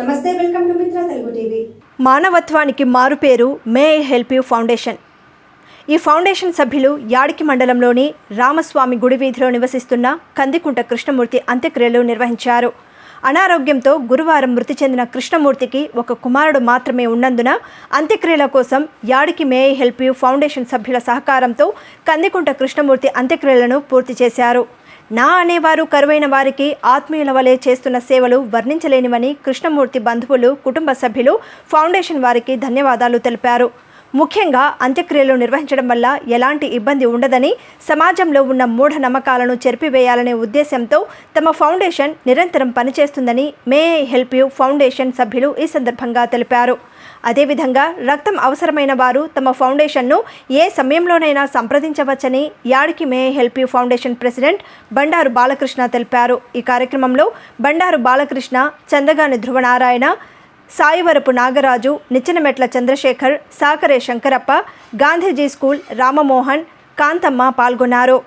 నమస్తే welcome to Mitra Telugu TV. మానవత్వానికి మారుపేరు మే హెల్ప్ యూ ఫౌండేషన్. ఈ ఫౌండేషన్ సభ్యులు యాడికి మండలంలోని రామస్వామి గుడి వీధిలో నివసిస్తున్న కందికుంట కృష్ణమూర్తి అంత్యక్రియలు నిర్వహించారు. అనారోగ్యంతో గురువారం మృతి చెందిన కృష్ణమూర్తికి ఒక కుమారుడు మాత్రమే ఉన్నందున అంత్యక్రియల కోసం యాడికి మే హెల్ప్ యూ ఫౌండేషన్ సభ్యుల సహకారంతో కందికుంట కృష్ణమూర్తి అంత్యక్రియలను పూర్తి చేశారు. నా అనేవారు కరువైన వారికి ఆత్మీయుల వలె చేస్తున్న సేవలు వర్ణించలేనివని కృష్ణమూర్తి బంధువులు కుటుంబ సభ్యులు ఫౌండేషన్ వారికి ధన్యవాదాలు తెలిపారు. ముఖ్యంగా అంత్యక్రియలు నిర్వహించడం వల్ల ఎలాంటి ఇబ్బంది ఉండదని సమాజంలో ఉన్న మూఢ నమ్మకాలను చెరిపివేయాలనే ఉద్దేశంతో తమ ఫౌండేషన్ నిరంతరం పనిచేస్తుందని may I help you foundation సభ్యులు ఈ సందర్భంగా తెలిపారు. అదేవిధంగా రక్తం అవసరమైన వారు తమ ఫౌండేషన్ను ఏ సమయంలోనైనా సంప్రదించవచ్చని Yadiki may help you foundation president Bandaru Balakrishna తెలిపారు. ఈ కార్యక్రమంలో బండారు బాలకృష్ణ చందగాని ధ్రువనారాయణ సాయివరపు నాగరాజు నిచ్చెనమెట్ల చంద్రశేఖర్ సాకరే శంకరప్ప గాంధీజీ స్కూల్ రామమోహన్ కాంతమ్మ పాల్గొన్నారు.